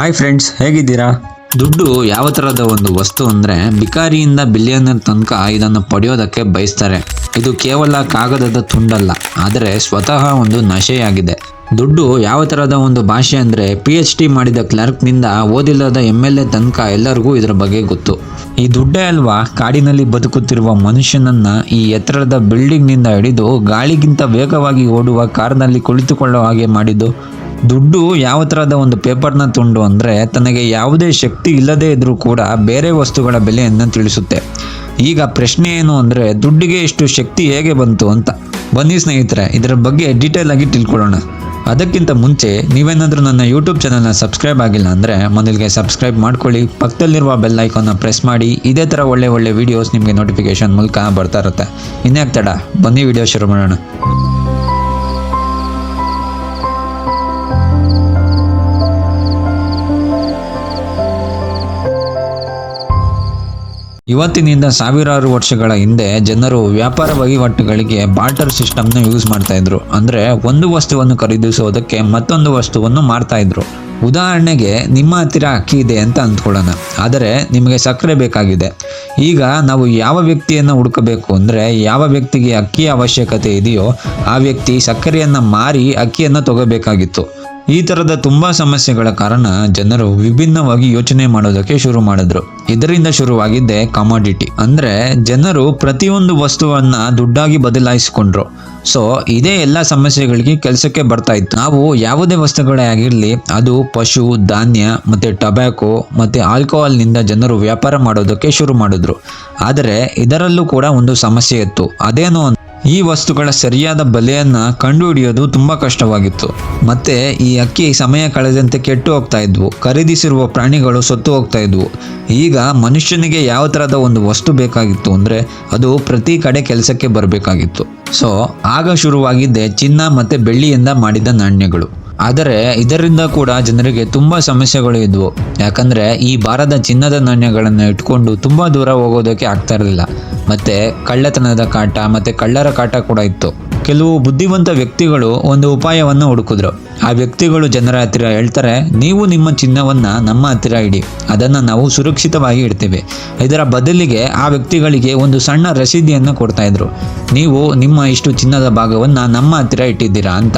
Hi friends ಹೇಗಿದ್ದೀರಾ? ದುಡ್ಡು ಯಾವ ಥರದ ಒಂದು ವಸ್ತು ಅಂದರೆ ಬಿಕಾರಿಯಿಂದ ಬಿಲಿಯನರ್ ತನಕ ಇದನ್ನು ಪಡೆಯೋದಕ್ಕೆ ಬಯಸ್ತಾರೆ. ಇದು ಕೇವಲ ಕಾಗದದ ತುಂಡಲ್ಲ, ಆದರೆ ಸ್ವತಃ ಒಂದು ನಶೆಯಾಗಿದೆ. ದುಡ್ಡು ಯಾವ ಥರದ ಒಂದು ಭಾಷೆ ಅಂದರೆ ಪಿ ಎಚ್ ಡಿ ಮಾಡಿದ ಕ್ಲರ್ಕ್ನಿಂದ ಓದಿಲ್ಲದ ಎಂ ಎಲ್ ಎ ತನಕ ಎಲ್ಲರಿಗೂ ಇದರ ಬಗ್ಗೆ ಗೊತ್ತು. ಈ ದುಡ್ಡೇ ಅಲ್ವಾ, ಕಾಡಿನಲ್ಲಿ ಬದುಕುತ್ತಿರುವ ಮನುಷ್ಯನನ್ನ ಈ ಎತ್ತರದ ಬಿಲ್ಡಿಂಗ್ನಿಂದ ಹಿಡಿದು ಗಾಳಿಗಿಂತ ವೇಗವಾಗಿ ಓಡುವ ಕಾರ್ನಲ್ಲಿ ಕುಳಿತುಕೊಳ್ಳೋ ಹಾಗೆ ಮಾಡಿದ್ದು? ದುಡ್ಡು ಯಾವ ಥರದ ಒಂದು ಪೇಪರ್ನ ತುಂಡು ಅಂದರೆ ತನಗೆ ಯಾವುದೇ ಶಕ್ತಿ ಇಲ್ಲದೇ ಇದ್ದರೂ ಕೂಡ ಬೇರೆ ವಸ್ತುಗಳ ಬೆಲೆಯನ್ನು ತಿಳಿಸುತ್ತೆ. ಈಗ ಪ್ರಶ್ನೆ ಏನು ಅಂದರೆ ದುಡ್ಡಿಗೆ ಇಷ್ಟು ಶಕ್ತಿ ಹೇಗೆ ಬಂತು ಅಂತ. ಬನ್ನಿ ಸ್ನೇಹಿತರೆ, ಇದರ ಬಗ್ಗೆ ಡೀಟೇಲ್ ಆಗಿ ತಿಳ್ಕೊಳ್ಳೋಣ. ಅದಕ್ಕಿಂತ ಮುಂಚೆ ನೀವೇನಾದರೂ ನನ್ನ ಯೂಟ್ಯೂಬ್ ಚಾನಲ್ನ ಸಬ್ಸ್ಕ್ರೈಬ್ ಆಗಿಲ್ಲ ಅಂದರೆ ಮೊದಲಿಗೆ ಸಬ್ಸ್ಕ್ರೈಬ್ ಮಾಡ್ಕೊಳ್ಳಿ. ಪಕ್ಕದಲ್ಲಿರುವ ಬೆಲ್ ಐಕಾನ್ನ ಪ್ರೆಸ್ ಮಾಡಿ. ಇದೇ ಥರ ಒಳ್ಳೆ ಒಳ್ಳೆ ವೀಡಿಯೋಸ್ ನಿಮಗೆ ನೋಟಿಫಿಕೇಶನ್ ಮೂಲಕ ಬರ್ತಾ ಇರುತ್ತೆ. ಇನ್ಯಾಕೆ ತಡ? ಬನ್ನಿ ವಿಡಿಯೋ ಶುರು ಮಾಡೋಣ. ಇವತ್ತಿನಿಂದ ಸಾವಿರಾರು ವರ್ಷಗಳ ಹಿಂದೆ ಜನರು ವ್ಯಾಪಾರ ವಹಿವಾಟುಗಳಿಗೆ ಬಾರ್ಟರ್ ಸಿಸ್ಟಮ್ನ ಯೂಸ್ ಮಾಡ್ತಾ ಇದ್ರು. ಅಂದರೆ ಒಂದು ವಸ್ತುವನ್ನು ಖರೀದಿಸೋದಕ್ಕೆ ಮತ್ತೊಂದು ವಸ್ತುವನ್ನು ಮಾರ್ತಾ ಇದ್ರು. ಉದಾಹರಣೆಗೆ ನಿಮ್ಮ ಹತ್ತಿರ ಅಕ್ಕಿ ಇದೆ ಅಂತ ಅಂದ್ಕೊಳ್ಳೋಣ. ಆದರೆ ನಿಮಗೆ ಸಕ್ಕರೆ ಬೇಕಾಗಿದೆ. ಈಗ ನಾವು ಯಾವ ವ್ಯಕ್ತಿಯನ್ನು ಹುಡುಕಬೇಕು ಅಂದರೆ ಯಾವ ವ್ಯಕ್ತಿಗೆ ಅಕ್ಕಿಯ ಅವಶ್ಯಕತೆ ಇದೆಯೋ ಆ ವ್ಯಕ್ತಿ ಸಕ್ಕರೆಯನ್ನು ಮಾರಿ ಅಕ್ಕಿಯನ್ನು ತಗೋಬೇಕಾಗಿತ್ತು. ಈ ತರದ ತುಂಬಾ ಸಮಸ್ಯೆಗಳ ಕಾರಣ ಜನರು ವಿಭಿನ್ನವಾಗಿ ಯೋಚನೆ ಮಾಡೋದಕ್ಕೆ ಶುರು ಮಾಡಿದ್ರು. ಇದರಿಂದ ಶುರುವಾಗಿದ್ದೆ ಕಮಾಡಿಟಿ ಅಂದ್ರೆ ಜನರು ಪ್ರತಿಯೊಂದು ವಸ್ತುವನ್ನ ದುಡ್ಡಾಗಿ ಬದಲಾಯಿಸಿಕೊಂಡ್ರು. ಸೊ ಇದೇ ಎಲ್ಲ ಸಮಸ್ಯೆಗಳಿಗೆ ಕೆಲಸಕ್ಕೆ ಬರ್ತಾ ಇತ್ತು. ನಾವು ಯಾವುದೇ ವಸ್ತುಗಳೇ ಆಗಿರಲಿ, ಅದು ಪಶು, ಧಾನ್ಯ, ಮತ್ತೆ ಟೊಬ್ಯಾಕೋ, ಮತ್ತೆ ಆಲ್ಕೋಹಾಲ್ನಿಂದ ಜನರು ವ್ಯಾಪಾರ ಮಾಡೋದಕ್ಕೆ ಶುರು ಮಾಡಿದ್ರು. ಆದರೆ, ಇದರಲ್ಲೂ ಕೂಡ ಒಂದು ಸಮಸ್ಯೆ ಇತ್ತು. ಅದೇನು ಈ ವಸ್ತುಗಳ ಸರಿಯಾದ ಬೆಲೆಯನ್ನ ಕಂಡುಹಿಡಿಯೋದು ತುಂಬಾ ಕಷ್ಟವಾಗಿತ್ತು. ಮತ್ತೆ ಈ ಅಕ್ಕಿ ಸಮಯ ಕಳೆದಂತೆ ಕೆಟ್ಟು ಹೋಗ್ತಾ ಇದ್ವು. ಖರೀದಿಸಿರುವ ಪ್ರಾಣಿಗಳು ಸತ್ತು ಹೋಗ್ತಾ ಇದ್ವು. ಈಗ ಮನುಷ್ಯನಿಗೆ ಯಾವ ತರದ ಒಂದು ವಸ್ತು ಬೇಕಾಗಿತ್ತು ಅಂದ್ರೆ ಅದು ಪ್ರತಿ ಕಡೆ ಕೆಲಸಕ್ಕೆ ಬರಬೇಕಾಗಿತ್ತು. ಸೊ ಆಗ ಶುರುವಾಗಿದ್ದೆ ಚಿನ್ನ ಮತ್ತೆ ಬೆಳ್ಳಿಯಿಂದ ಮಾಡಿದ ನಾಣ್ಯಗಳು. ಆದರೆ ಇದರಿಂದ ಕೂಡ ಜನರಿಗೆ ತುಂಬ ಸಮಸ್ಯೆಗಳು ಇದ್ವು. ಯಾಕಂದ್ರೆ ಈ ಬಾರದ ಚಿನ್ನದ ನಾಣ್ಯಗಳನ್ನು ಇಟ್ಕೊಂಡು ತುಂಬ ದೂರ ಹೋಗೋದಕ್ಕೆ ಆಗ್ತಾ ಇರಲಿಲ್ಲ. ಮತ್ತೆ ಕಳ್ಳತನದ ಕಾಟ ಮತ್ತೆ ಕಳ್ಳರ ಕಾಟ ಕೂಡ ಇತ್ತು. ಕೆಲವು ಬುದ್ಧಿವಂತ ವ್ಯಕ್ತಿಗಳು ಒಂದು ಉಪಾಯವನ್ನು ಹುಡುಕಿದ್ರು. ಆ ವ್ಯಕ್ತಿಗಳು ಜನರ ಹತ್ತಿರ ಹೇಳ್ತಾರೆ, ನೀವು ನಿಮ್ಮ ಚಿನ್ನವನ್ನ ನಮ್ಮ ಹತ್ತಿರ ಇಡಿ. ಅದನ್ನು ನಾವು ಸುರಕ್ಷಿತವಾಗಿ ಇಡ್ತೇವೆ. ಇದರ ಬದಲಿಗೆ ಆ ವ್ಯಕ್ತಿಗಳಿಗೆ ಒಂದು ಸಣ್ಣ ರಸೀದಿಯನ್ನು ಕೊಡ್ತಾ ಇದ್ರು. ನೀವು ನಿಮ್ಮ ಇಷ್ಟು ಚಿನ್ನದ ಭಾಗವನ್ನ ನಮ್ಮ ಹತ್ತಿರ ಇಟ್ಟಿದ್ದೀರಾ ಅಂತ.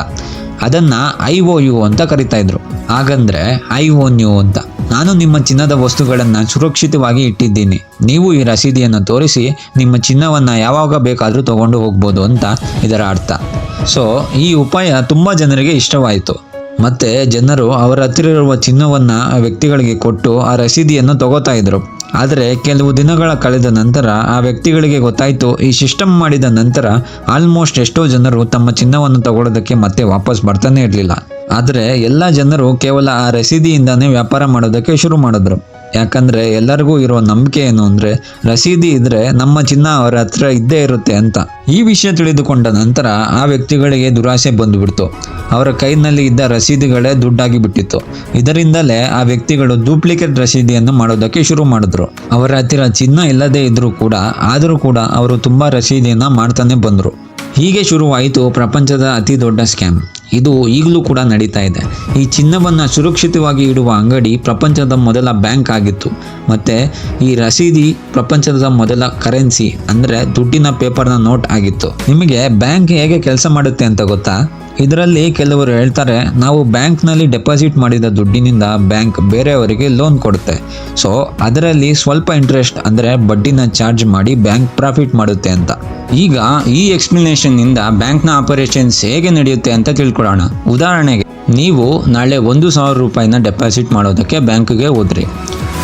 ಅದನ್ನ ಐ ಓ ಯು ಅಂತ ಕರಿತಾ ಇದ್ರು. ಹಾಗಂದ್ರೆ ಐ ಓನ್ ಯು ಅಂತ. ನಾನು ನಿಮ್ಮ ಚಿನ್ನದ ವಸ್ತುಗಳನ್ನು ಸುರಕ್ಷಿತವಾಗಿ ಇಟ್ಟಿದ್ದೀನಿ. ನೀವು ಈ ರಸೀದಿಯನ್ನು ತೋರಿಸಿ ನಿಮ್ಮ ಚಿನ್ನವನ್ನ ಯಾವಾಗ ಬೇಕಾದರೂ ತಗೊಂಡು ಹೋಗ್ಬೋದು ಅಂತ ಇದರ ಅರ್ಥ. ಸೊ ಈ ಉಪಾಯ ತುಂಬಾ ಜನರಿಗೆ ಇಷ್ಟವಾಯಿತು. ಮತ್ತೆ ಜನರು ಅವರ ಹತ್ತಿರ ಇರುವ ಚಿನ್ನವನ್ನು ವ್ಯಕ್ತಿಗಳಿಗೆ ಕೊಟ್ಟು ಆ ರಸೀದಿಯನ್ನು ತಗೋತಾ ಇದ್ರು. ಆದರೆ ಕೆಲವು ದಿನಗಳ ಕಳೆದ ನಂತರ ಆ ವ್ಯಕ್ತಿಗಳಿಗೆ ಗೊತ್ತಾಯಿತು, ಈ ಸಿಸ್ಟಮ್ ಮಾಡಿದ ನಂತರ ಆಲ್ಮೋಸ್ಟ್ ಎಷ್ಟೋ ಜನರು ತಮ್ಮ ಚಿನ್ನವನ್ನು ತಗೊಳ್ಳೋದಕ್ಕೆ ಮತ್ತೆ ವಾಪಸ್ ಬರ್ತಾನೆ ಇರಲಿಲ್ಲ. ಆದರೆ ಎಲ್ಲ ಜನರು ಕೇವಲ ಆ ರಸೀದಿಯಿಂದಾನೇ ವ್ಯಾಪಾರ ಮಾಡೋದಕ್ಕೆ ಶುರು ಮಾಡಿದ್ರು. ಯಾಕಂದ್ರೆ ಎಲ್ಲರಿಗೂ ಇರೋ ನಂಬಿಕೆ ಏನು ಅಂದರೆ ರಸೀದಿ ಇದ್ರೆ ನಮ್ಮ ಚಿನ್ನ ಅವರ ಹತ್ರ ಇದ್ದೇ ಇರುತ್ತೆ ಅಂತ. ಈ ವಿಷಯ ತಿಳಿದುಕೊಂಡ ನಂತರ ಆ ವ್ಯಕ್ತಿಗಳಿಗೆ ದುರಾಸೆ ಬಂದುಬಿಡ್ತು. ಅವರ ಕೈನಲ್ಲಿ ಇದ್ದ ರಸೀದಿಗಳೇ ದುಡ್ಡಾಗಿ ಬಿಟ್ಟಿತ್ತು. ಇದರಿಂದಲೇ ಆ ವ್ಯಕ್ತಿಗಳು ಡೂಪ್ಲಿಕೇಟ್ ರಸೀದಿಯನ್ನು ಮಾಡೋದಕ್ಕೆ ಶುರು ಮಾಡಿದ್ರು. ಅವರ ಹತ್ತಿರ ಚಿನ್ನ ಇಲ್ಲದೇ ಇದ್ದರೂ ಕೂಡ, ಆದರೂ ಕೂಡ ಅವರು ತುಂಬಾ ರಸೀದಿಯನ್ನ ಮಾಡ್ತಾನೆ ಬಂದರು. ಹೀಗೆ ಶುರುವಾಯಿತು ಪ್ರಪಂಚದ ಅತಿ ದೊಡ್ಡ ಸ್ಕ್ಯಾಮ್ ಇದು ಈಗಲೂ ಕೂಡ ನಡೀತಾ ಇದೆ. ಈ ಚಿನ್ನವನ್ನು ಸುರಕ್ಷಿತವಾಗಿ ಇಡುವ ಅಂಗಡಿ ಪ್ರಪಂಚದ ಮೊದಲ ಬ್ಯಾಂಕ್ ಆಗಿತ್ತು. ಮತ್ತು ಈ ರಸೀದಿ ಪ್ರಪಂಚದ ಮೊದಲ ಕರೆನ್ಸಿ ಅಂದರೆ ದುಡ್ಡಿನ ಪೇಪರ್ನ ನೋಟ್ ಆಗಿತ್ತು. ನಿಮಗೆ ಬ್ಯಾಂಕ್ ಹೇಗೆ ಕೆಲಸ ಮಾಡುತ್ತೆ ಅಂತ ಗೊತ್ತಾ? ಇದರಲ್ಲಿ ಕೆಲವರು ಹೇಳ್ತಾರೆ, ನಾವು ಬ್ಯಾಂಕ್ನಲ್ಲಿ ಡೆಪಾಸಿಟ್ ಮಾಡಿದ ದುಡ್ಡಿನಿಂದ ಬ್ಯಾಂಕ್ ಬೇರೆಯವರಿಗೆ ಲೋನ್ ಕೊಡುತ್ತೆ. ಸೊ ಅದರಲ್ಲಿ ಸ್ವಲ್ಪ ಇಂಟ್ರೆಸ್ಟ್ ಅಂದರೆ ಬಡ್ಡಿನ ಚಾರ್ಜ್ ಮಾಡಿ ಬ್ಯಾಂಕ್ ಪ್ರಾಫಿಟ್ ಮಾಡುತ್ತೆ ಅಂತ. ಈಗ ಈ ಎಕ್ಸ್ಪ್ಲನೇಷನ್ನಿಂದ ಬ್ಯಾಂಕ್ನ ಆಪರೇಷನ್ಸ್ ಹೇಗೆ ನಡೆಯುತ್ತೆ ಅಂತ ತಿಳ್ಕೊಳ್ಳೋಣ. ಉದಾಹರಣೆಗೆ, ನೀವು ನಾಳೆ ಒಂದು ಸಾವಿರ ರೂಪಾಯಿನ ಡೆಪಾಸಿಟ್ ಮಾಡೋದಕ್ಕೆ ಬ್ಯಾಂಕ್ಗೆ ಹೋದ್ರಿ.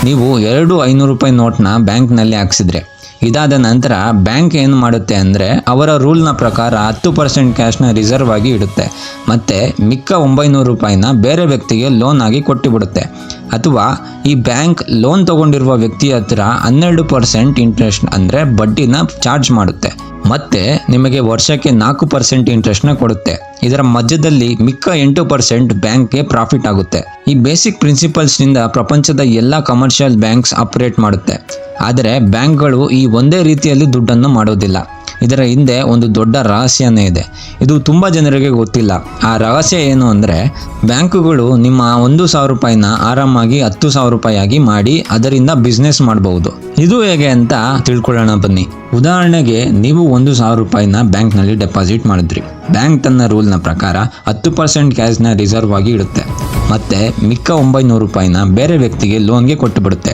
ನೀವು ಎರಡು ಐನೂರು ರೂಪಾಯಿ ನೋಟ್ನ ಬ್ಯಾಂಕ್ನಲ್ಲಿ ಹಾಕ್ಸಿದ್ರೆ. ಇದಾದ ನಂತರ ಬ್ಯಾಂಕ್ ಏನು ಮಾಡುತ್ತೆ ಅಂದರೆ ಅವರ ರೂಲ್ನ ಪ್ರಕಾರ ಹತ್ತು ಪರ್ಸೆಂಟ್ ಕ್ಯಾಶ್ನ ರಿಸರ್ವ್ ಆಗಿ ಇಡುತ್ತೆ. ಮತ್ತು ಮಿಕ್ಕ ಒಂಬೈನೂರು ರೂಪಾಯಿನ ಬೇರೆ ವ್ಯಕ್ತಿಗೆ ಲೋನ್ ಆಗಿ ಕೊಟ್ಟುಬಿಡುತ್ತೆ. ಅಥವಾ ಈ ಬ್ಯಾಂಕ್ ಲೋನ್ ತಗೊಂಡಿರುವ ವ್ಯಕ್ತಿ ಹತ್ರ ಹನ್ನೆರಡು ಪರ್ಸೆಂಟ್ ಇಂಟ್ರೆಸ್ಟ್ ಅಂದರೆ ಬಡ್ಡಿನ ಚಾರ್ಜ್ ಮಾಡುತ್ತೆ. ಮತ್ತೆ ನಿಮಗೆ ವರ್ಷಕ್ಕೆ ನಾಲ್ಕು ಪರ್ಸೆಂಟ್ ಇಂಟ್ರೆಸ್ಟ್ನ ಕೊಡುತ್ತೆ. ಇದರ ಮಧ್ಯದಲ್ಲಿ ಮಿಕ್ಕ ಎಂಟು ಪರ್ಸೆಂಟ್ ಬ್ಯಾಂಕ್ಗೆ ಪ್ರಾಫಿಟ್ ಆಗುತ್ತೆ. ಈ ಬೇಸಿಕ್ ಪ್ರಿನ್ಸಿಪಲ್ಸ್ನಿಂದ ಪ್ರಪಂಚದ ಎಲ್ಲ ಕಮರ್ಷಿಯಲ್ ಬ್ಯಾಂಕ್ಸ್ ಆಪರೇಟ್ ಮಾಡುತ್ತೆ. ಆದರೆ ಬ್ಯಾಂಕ್ಗಳು ಈ ಒಂದೇ ರೀತಿಯಲ್ಲಿ ದುಡ್ಡನ್ನು ಮಾಡೋದಿಲ್ಲ. ಇದರ ಹಿಂದೆ ಒಂದು ದೊಡ್ಡ ರಹಸ್ಯನೇ ಇದೆ. ಇದು ತುಂಬ ಜನರಿಗೆ ಗೊತ್ತಿಲ್ಲ. ಆ ರಹಸ್ಯ ಏನು ಅಂದರೆ, ಬ್ಯಾಂಕುಗಳು ನಿಮ್ಮ ಒಂದು ಸಾವಿರ ರೂಪಾಯಿನ ಆರಾಮಾಗಿ ಹತ್ತು ಸಾವಿರ ರೂಪಾಯಿಯಾಗಿ ಮಾಡಿ ಅದರಿಂದ ಬಿಸ್ನೆಸ್ ಮಾಡಬಹುದು ಇದು ಹೇಗೆ ಅಂತ ತಿಳ್ಕೊಳ್ಳೋಣ ಬನ್ನಿ. ಉದಾಹರಣೆಗೆ, ನೀವು ಒಂದು ಸಾವಿರ ರೂಪಾಯಿನ ಬ್ಯಾಂಕ್ನಲ್ಲಿ ಡೆಪಾಸಿಟ್ ಮಾಡಿದ್ರಿ. ಬ್ಯಾಂಕ್ ತನ್ನ ರೂಲ್ನ ಪ್ರಕಾರ ಹತ್ತು ಪರ್ಸೆಂಟ್ ಕ್ಯಾಶ್ನ ರಿಸರ್ವ್ ಆಗಿ ಇಡುತ್ತೆ. ಮತ್ತೆ ಮಿಕ್ಕ ಒಂಬೈನೂರು ರೂಪಾಯಿನ ಬೇರೆ ವ್ಯಕ್ತಿಗೆ ಲೋನ್ಗೆ ಕೊಟ್ಟು ಬಿಡುತ್ತೆ.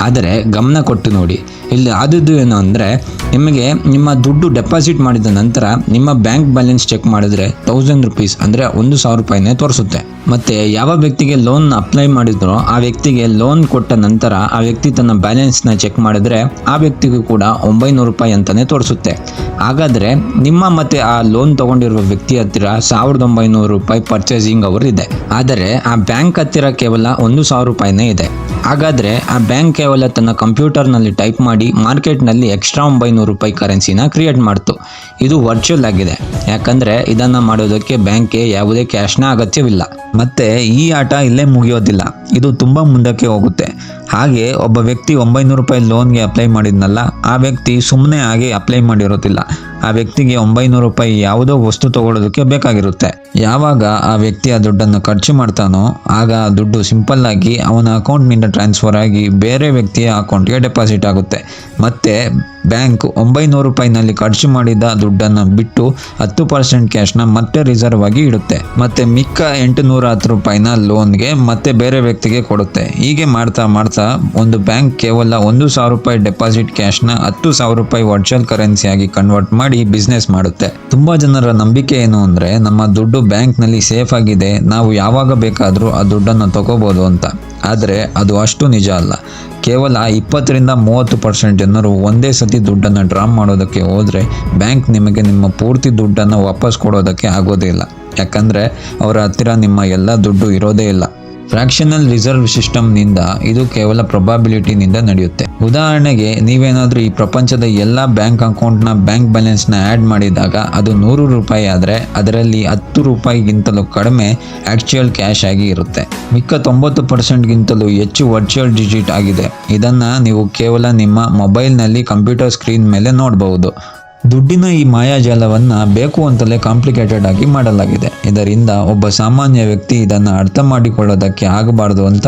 ಆದರೆ ಗಮನ ಕೊಟ್ಟು ನೋಡಿ. ಇಲ್ಲಿ ಆದದ್ದು ಏನು ಅಂದರೆ, ನಿಮಗೆ ನಿಮ್ಮ ದುಡ್ಡು ಡೆಪಾಸಿಟ್ ಮಾಡಿದ ನಂತರ ನಿಮ್ಮ ಬ್ಯಾಂಕ್ ಬ್ಯಾಲೆನ್ಸ್ ಚೆಕ್ ಮಾಡಿದ್ರೆ ತೌಸಂಡ್ ರುಪೀಸ್ ಅಂದರೆ ಒಂದು ಸಾವಿರ ರೂಪಾಯಿನೇ ತೋರಿಸುತ್ತೆ. ಮತ್ತು ಯಾವ ವ್ಯಕ್ತಿಗೆ ಲೋನ್ ಅಪ್ಲೈ ಮಾಡಿದ್ರೋ ಆ ವ್ಯಕ್ತಿಗೆ ಲೋನ್ ಕೊಟ್ಟ ನಂತರ ಆ ವ್ಯಕ್ತಿ ತನ್ನ ಬ್ಯಾಲೆನ್ಸ್ನ ಚೆಕ್ ಮಾಡಿದ್ರೆ ಆ ವ್ಯಕ್ತಿಗೂ ಕೂಡ ಒಂಬೈನೂರು ರೂಪಾಯಿ ಅಂತಲೇ ತೋರಿಸುತ್ತೆ. ಹಾಗಾದರೆ ನಿಮ್ಮ ಮತ್ತೆ ಆ ಲೋನ್ ತಗೊಂಡಿರುವ ವ್ಯಕ್ತಿ ಹತ್ತಿರ ಸಾವಿರದ ಒಂಬೈನೂರು ರೂಪಾಯಿ ಪರ್ಚೇಸಿಂಗ್ ಅವರ್ ಇದೆ ಆದರೆ ಆ ಬ್ಯಾಂಕ್ ಹತ್ತಿರ ಕೇವಲ ಒಂದು ಸಾವಿರ ರೂಪಾಯಿನೇ ಇದೆ. ಹಾಗಾದ್ರೆ ಆ ಬ್ಯಾಂಕ್ ಕೇವಲ ತನ್ನ ಕಂಪ್ಯೂಟರ್ನಲ್ಲಿ ಟೈಪ್ ಮಾಡಿ ಮಾರ್ಕೆಟ್ನಲ್ಲಿ ಎಕ್ಸ್ಟ್ರಾ ಒಂಬೈನೂರು ರೂಪಾಯಿ ಕರೆನ್ಸಿನ ಕ್ರಿಯೇಟ್ ಮಾಡ್ತು. ಇದು ವರ್ಚುವಲ್ ಆಗಿದೆ. ಯಾಕಂದ್ರೆ ಇದನ್ನು ಮಾಡೋದಕ್ಕೆ ಬ್ಯಾಂಕ್ಗೆ ಯಾವುದೇ ಕ್ಯಾಶ್ನ ಅಗತ್ಯವಿಲ್ಲ. ಮತ್ತೆ ಈ ಆಟ ಇಲ್ಲೇ ಮುಗಿಯೋದಿಲ್ಲ. ಇದು ತುಂಬ ಮುಂದಕ್ಕೆ ಹೋಗುತ್ತೆ. ಹಾಗೆ ಒಬ್ಬ ವ್ಯಕ್ತಿ ಒಂಬೈನೂರು ರೂಪಾಯಿ ಲೋನ್ಗೆ ಅಪ್ಲೈ ಮಾಡಿದ್ನಲ್ಲ, ಆ ವ್ಯಕ್ತಿ ಸುಮ್ಮನೆ ಹಾಗೆ ಅಪ್ಲೈ ಮಾಡಿರೋದಿಲ್ಲ. ಆ ವ್ಯಕ್ತಿಗೆ ಒಂಬೈನೂರು ರೂಪಾಯಿ ಯಾವುದೋ ವಸ್ತು ತಗೊಳ್ಳೋದಕ್ಕೆ ಬೇಕಾಗಿರುತ್ತೆ. ಯಾವಾಗ ಆ ವ್ಯಕ್ತಿ ಆ ದುಡ್ಡನ್ನು ಖರ್ಚು ಮಾಡ್ತಾನೋ, ಆಗ ಆ ದುಡ್ಡು ಸಿಂಪಲ್ ಆಗಿ ಅವನ ಅಕೌಂಟ್ನಿಂದ ಟ್ರಾನ್ಸ್ಫರ್ ಆಗಿ ಬೇರೆ ವ್ಯಕ್ತಿಯ ಅಕೌಂಟ್ಗೆ ಡೆಪಾಸಿಟ್ ಆಗುತ್ತೆ. ಮತ್ತೆ ಬ್ಯಾಂಕ್ ಒಂಬೈನೂರು ರೂಪಾಯಿನಲ್ಲಿ ಖರ್ಚು ಮಾಡಿದ ದುಡ್ಡನ್ನು ಬಿಟ್ಟು ಹತ್ತು ಪರ್ಸೆಂಟ್ ಕ್ಯಾಶ್ನ ಮತ್ತೆ ರಿಸರ್ವ್ ಆಗಿ ಇಡುತ್ತೆ. ಮತ್ತೆ ಮಿಕ್ಕ ಎಂಟು ನೂರ ಹತ್ತು ರೂಪಾಯಿನ ಲೋನ್ಗೆ ಮತ್ತೆ ಬೇರೆ ವ್ಯಕ್ತಿಗೆ ಕೊಡುತ್ತೆ. ಹೀಗೆ ಮಾಡ್ತಾ ಮಾಡ್ತಾ ಒಂದು ಬ್ಯಾಂಕ್ ಕೇವಲ ಒಂದು ಸಾವಿರ ರೂಪಾಯಿ ಡೆಪಾಸಿಟ್ ಕ್ಯಾಶ್ನ ಹತ್ತು ಸಾವಿರ ರೂಪಾಯಿ ವರ್ಚುವಲ್ ಕರೆನ್ಸಿಯಾಗಿ ಕನ್ವರ್ಟ್ ಮಾಡಿ ಬಿಸ್ನೆಸ್ ಮಾಡುತ್ತೆ. ತುಂಬಾ ಜನರ ನಂಬಿಕೆ ಏನು ಅಂದ್ರೆ ನಮ್ಮ ದುಡ್ಡು ಬ್ಯಾಂಕ್ನಲ್ಲಿ ಸೇಫ್ ಆಗಿದೆ, ನಾವು ಯಾವಾಗ ಬೇಕಾದರೂ ಆ ದುಡ್ಡನ್ನು ತಗೋಬಹುದು ಅಂತ. ಆದರೆ ಅದು ಅಷ್ಟು ನಿಜ ಅಲ್ಲ. ಕೇವಲ ಇಪ್ಪತ್ತರಿಂದ ಮೂವತ್ತು ಪರ್ಸೆಂಟ್ ಜನರು ಒಂದೇ ಸತಿ ದುಡ್ಡನ್ನು ಡ್ರಾ ಮಾಡೋದಕ್ಕೆ ಹೋದರೆ ಬ್ಯಾಂಕ್ ನಿಮಗೆ ನಿಮ್ಮ ಪೂರ್ತಿ ದುಡ್ಡನ್ನು ವಾಪಸ್ ಕೊಡೋದಕ್ಕೆ ಆಗೋದೇ ಇಲ್ಲ. ಯಾಕಂದರೆ ಅವರ ಹತ್ತಿರ ನಿಮ್ಮ ಎಲ್ಲ ದುಡ್ಡು ಇರೋದೇ ಇಲ್ಲ. ಫ್ರಾಕ್ಷನಲ್ ರಿಸರ್ವ್ ಸಿಸ್ಟಮ್ನಿಂದ ಇದು ಕೇವಲ ಪ್ರೊಬಾಬಿಲಿಟಿನಿಂದ ನಡೆಯುತ್ತೆ. ಉದಾಹರಣೆಗೆ, ನೀವೇನಾದರೂ ಈ ಪ್ರಪಂಚದ ಎಲ್ಲ ಬ್ಯಾಂಕ್ ಅಕೌಂಟ್ನ ಬ್ಯಾಂಕ್ ಬ್ಯಾಲೆನ್ಸ್ನ ಆ್ಯಡ್ ಮಾಡಿದಾಗ ಅದು ನೂರು ರೂಪಾಯಿ ಆದರೆ ಅದರಲ್ಲಿ ಹತ್ತು ರೂಪಾಯಿಗಿಂತಲೂ ಕಡಿಮೆ ಆಕ್ಚುಯಲ್ ಕ್ಯಾಶ್ ಆಗಿ ಇರುತ್ತೆ. ಮಿಕ್ಕ ತೊಂಬತ್ತು ಪರ್ಸೆಂಟ್ಗಿಂತಲೂ ಹೆಚ್ಚು ವರ್ಚುವಲ್ ಡಿಜಿಟ್ ಆಗಿದೆ. ಇದನ್ನು ನೀವು ಕೇವಲ ನಿಮ್ಮ ಮೊಬೈಲ್ನಲ್ಲಿ ಕಂಪ್ಯೂಟರ್ ಸ್ಕ್ರೀನ್ ಮೇಲೆ ನೋಡಬಹುದು. ದುಡ್ಡಿನ ಈ ಮಾಯಾಜಾಲವನ್ನು ಬೇಕು ಅಂತಲೇ ಕಾಂಪ್ಲಿಕೇಟೆಡ್ ಆಗಿ ಮಾಡಲಾಗಿದೆ. ಇದರಿಂದ ಒಬ್ಬ ಸಾಮಾನ್ಯ ವ್ಯಕ್ತಿ ಇದನ್ನು ಅರ್ಥ ಮಾಡಿಕೊಳ್ಳೋದಕ್ಕೆ ಆಗಬಾರ್ದು ಅಂತ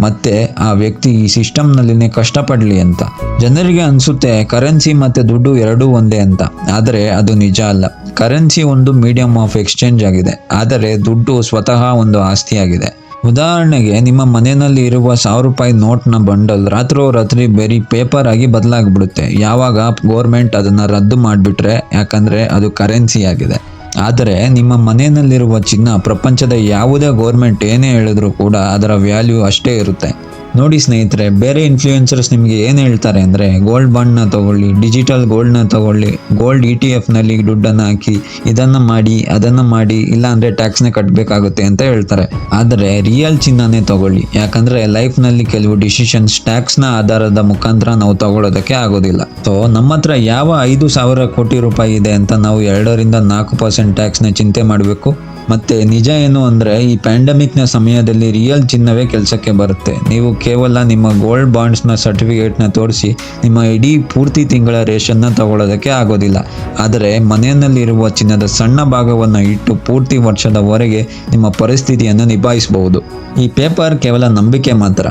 ಮತ್ತೆ ಆ ವ್ಯಕ್ತಿ ಈ ಸಿಸ್ಟಮ್ನಲ್ಲಿನೇ ಕಷ್ಟಪಡಲಿ ಅಂತ. ಜನರಿಗೆ ಅನಿಸುತ್ತೆ ಕರೆನ್ಸಿ ಮತ್ತು ದುಡ್ಡು ಎರಡೂ ಒಂದೇ ಅಂತ. ಆದರೆ ಅದು ನಿಜ ಅಲ್ಲ. ಕರೆನ್ಸಿ ಒಂದು ಮೀಡಿಯಮ್ ಆಫ್ ಎಕ್ಸ್ಚೇಂಜ್ ಆಗಿದೆ. ಆದರೆ ದುಡ್ಡು ಸ್ವತಃ ಒಂದು ಆಸ್ತಿಯಾಗಿದೆ. ಉದಾಹರಣೆಗೆ, ನಿಮ್ಮ ಮನೆಯಲ್ಲಿ ಇರುವ ಸಾವಿರ ರೂಪಾಯಿ ನೋಟ್ನ ಬಂಡಲ್ ರಾತ್ರೋರಾತ್ರಿ ಬರೀ ಪೇಪರ್ ಆಗಿ ಬದಲಾಗ್ಬಿಡುತ್ತೆ. ಯಾವಾಗ ಗೋರ್ಮೆಂಟ್ ಅದನ್ನು ರದ್ದು ಮಾಡಿಬಿಟ್ರೆ, ಯಾಕಂದರೆ ಅದು ಕರೆನ್ಸಿ ಆಗಿದೆ. ಆದರೆ, ನಿಮ್ಮ ಮನೆಯಲ್ಲಿರುವ ಚಿನ್ನ ಪ್ರಪಂಚದ ಯಾವುದೇ ಗೋರ್ಮೆಂಟ್ ಏನೇ ಹೇಳಿದ್ರು ಕೂಡ ಅದರ ವ್ಯಾಲ್ಯೂ ಅಷ್ಟೇ ಇರುತ್ತೆ. ನೋಡಿ ಸ್ನೇಹಿತರೆ, ಬೇರೆ ಇನ್ಫ್ಲೂಯೆನ್ಸರ್ಸ್ ನಿಮಗೆ ಏನು ಹೇಳ್ತಾರೆ ಅಂದರೆ ಗೋಲ್ಡ್ ಬಾಂಡ್ನ ತಗೊಳ್ಳಿ ಡಿಜಿಟಲ್ ಗೋಲ್ಡ್ನ ತಗೊಳ್ಳಿ ಗೋಲ್ಡ್ ಇ ಟಿ ಎಫ್ನಲ್ಲಿ ದುಡ್ಡನ್ನು ಹಾಕಿ, ಇದನ್ನು ಮಾಡಿ, ಅದನ್ನು ಮಾಡಿ ಇಲ್ಲ ಅಂದರೆ ಟ್ಯಾಕ್ಸ್ನ ಕಟ್ಟಬೇಕಾಗುತ್ತೆ ಅಂತ ಹೇಳ್ತಾರೆ. ಆದರೆ ರಿಯಲ್ ಚಿನ್ನನೇ ತಗೊಳ್ಳಿ. ಯಾಕಂದರೆ ಲೈಫ್ನಲ್ಲಿ ಕೆಲವು ಡಿಸಿಷನ್ಸ್ ಟ್ಯಾಕ್ಸ್ನ ಆಧಾರದ ಮುಖಾಂತರ ನಾವು ತಗೊಳ್ಳೋದಕ್ಕೆ ಆಗೋದಿಲ್ಲ. ಸೊ ನಮ್ಮ ಹತ್ರ ಯಾವ ಐದು ಸಾವಿರ ಕೋಟಿ ರೂಪಾಯಿ ಇದೆ ಅಂತ ನಾವು ಎರಡರಿಂದ ನಾಲ್ಕು ಪರ್ಸೆಂಟ್ ಟ್ಯಾಕ್ಸ್ನ ಚಿಂತೆ ಮಾಡಬೇಕು? ಮತ್ತೆ ನಿಜ ಏನು ಅಂದರೆ, ಈ ಪ್ಯಾಂಡಮಿಕ್ನ ಸಮಯದಲ್ಲಿ ರಿಯಲ್ ಚಿನ್ನವೇ ಕೆಲಸಕ್ಕೆ ಬರುತ್ತೆ. ನೀವು ಕೇವಲ ನಿಮ್ಮ ಗೋಲ್ಡ್ ಬಾಂಡ್ಸ್ನ ಸರ್ಟಿಫಿಕೇಟ್ನ ತೋರಿಸಿ ನಿಮ್ಮ ಇಡೀ ಪೂರ್ತಿ ತಿಂಗಳ ರೇಷನ್ನ ತಗೊಳ್ಳೋದಕ್ಕೆ ಆಗೋದಿಲ್ಲ. ಆದರೆ ಮನೆಯಲ್ಲಿರುವ ಚಿನ್ನದ ಸಣ್ಣ ಭಾಗವನ್ನು ಇಟ್ಟು ಪೂರ್ತಿ ವರ್ಷದವರೆಗೆ ನಿಮ್ಮ ಪರಿಸ್ಥಿತಿಯನ್ನು ನಿಭಾಯಿಸಬಹುದು. ಈ ಪೇಪರ್ ಕೇವಲ ನಂಬಿಕೆ ಮಾತ್ರ.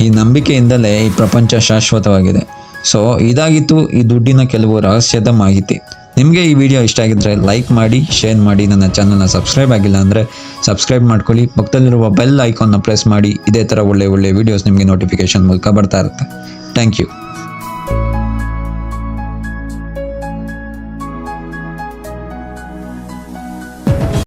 ಈ ನಂಬಿಕೆಯಿಂದಲೇ ಈ ಪ್ರಪಂಚ ಶಾಶ್ವತವಾಗಿದೆ. ಸೊ ಇದಾಗಿತ್ತು ಈ ದುಡ್ಡಿನ ಕೆಲವು ರಹಸ್ಯದ ಮಾಹಿತಿ. ನಿಮಗೆ ಈ ವಿಡಿಯೋ ಇಷ್ಟ ಆಗಿದ್ರೆ ಲೈಕ್ ಮಾಡಿ ಶೇರ್ ಮಾಡಿ, ನನ್ನ ಚಾನಲ್ನ ಸಬ್ಸ್ಕ್ರೈಬ್ ಆಗಿಲ್ಲ ಅಂದರೆ ಸಬ್ಸ್ಕ್ರೈಬ್ ಮಾಡ್ಕೊಳ್ಳಿ. ಪಕ್ಕದಲ್ಲಿರುವ ಬೆಲ್ ಐಕಾನ್ನ ಪ್ರೆಸ್ ಮಾಡಿ. ಇದೇ ಥರ ಒಳ್ಳೆ ಒಳ್ಳೆ ವೀಡಿಯೋಸ್ ನಿಮಗೆ ನೋಟಿಫಿಕೇಶನ್ ಮೂಲಕ ಬರ್ತಾ ಇರುತ್ತೆ. Thank you